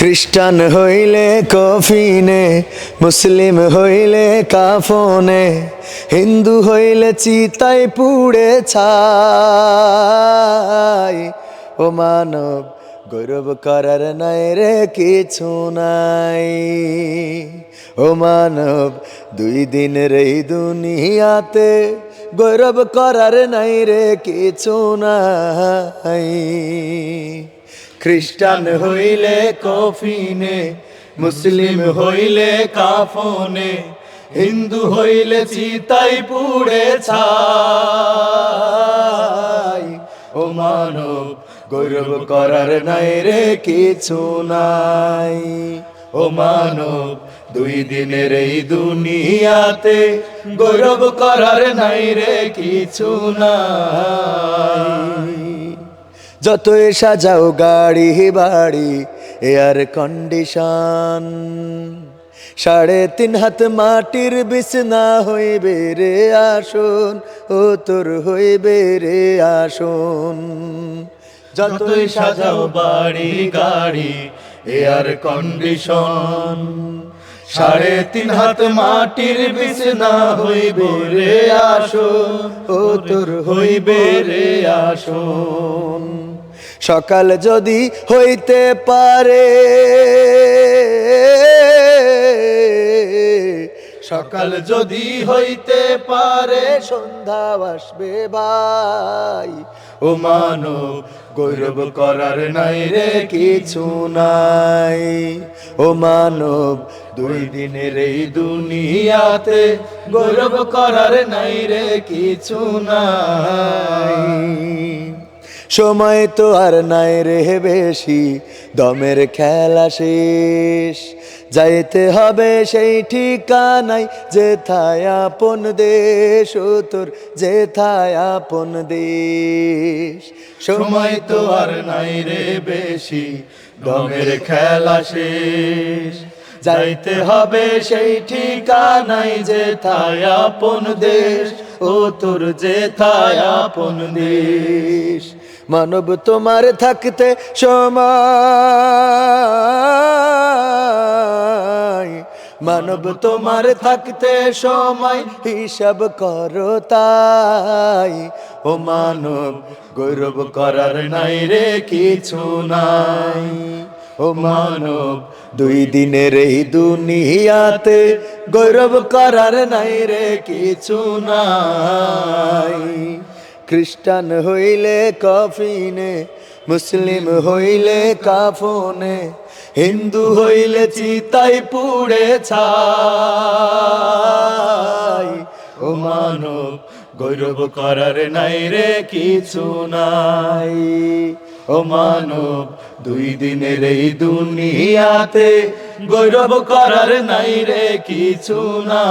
খ্রিস্টান হইলে কফিনে, মুসলিম হইলে কাফনে, হিন্দু হইলে চিতাই পুড়ে ছাই। ও মানব, গৌরব করার নাই রে কিছু নাই। ও মানব, দুই দিনের এই দুনিয়াতে গৌরব করার নাই রে কিছু নাই। খ্রিস্টান হইলে কফিনে, মুসলিম হইলে কাফনে, হিন্দু হইলে চিতাই পুড়ে ছাই। ও মানব, গৌরব করার নাই রে কিছু নাই। ও মানব, দুই দিনের এই দুনিয়াতে গৌরব করার নাই রে কিছু নাই। যতই সাজাও গাড়ি, বাড়ি এয়ার কন্ডিশন সাড়ে তিন হাত মাটির বিছনা হইবে রে আসুন, ও তোর হইবে রে আসুন। যতই সাজাও বাড়ি, গাড়ি এয়ার কন্ডিশন সাড়ে তিন হাত মাটির বিছনা হইবে রে আসুন, ও তোর হইবে রে আসুন। সকাল যদি হইতে পারে, সকাল যদি হইতে পারে, সন্ধ্যা আসবে ভাই। ও মানব, গৌরব করার নাই রে কিছু নাই। ও মানব, দুই দিনের এই দুনিয়াতে গৌরব করার নাই রে কিছু নাই। সময় তো আর নাই রে বেশি, দমের খেলা শেষ। যাইতে হবে সেই ঠিকানাই যেথায় আপন দেশ ও তোর, যেথায় আপন দেশ। সময় তো আর নাই রে বেশি, দমের খেলা শেষ। যাইতে হবে সেই ঠিকানাই যেথায় আপন দেশ ও তোর, যেথায় আপন দেশ। মানব তোমার থাকতে সময়। মানব তোমার থাকতে সময়, হিসাব করো তাই। ও মানব, গৌরব করার নাই রে কিছু নাই। ও মানব, দুই দিনের এই দুনিয়াতে গৌরব করার নাই রে কিছু নাই। খ্রিস্টান হইলে কফিনে, মুসলিম হইলে কাফনে, হিন্দু হইলে চিতাই পুড়ে ছাই। ও মানব, গৌরব করার নাই রে কিছু নাই। ও মানব, দুই দিনের এই দুনিয়াতে গৌরব করার নাই রে কিছু নাই।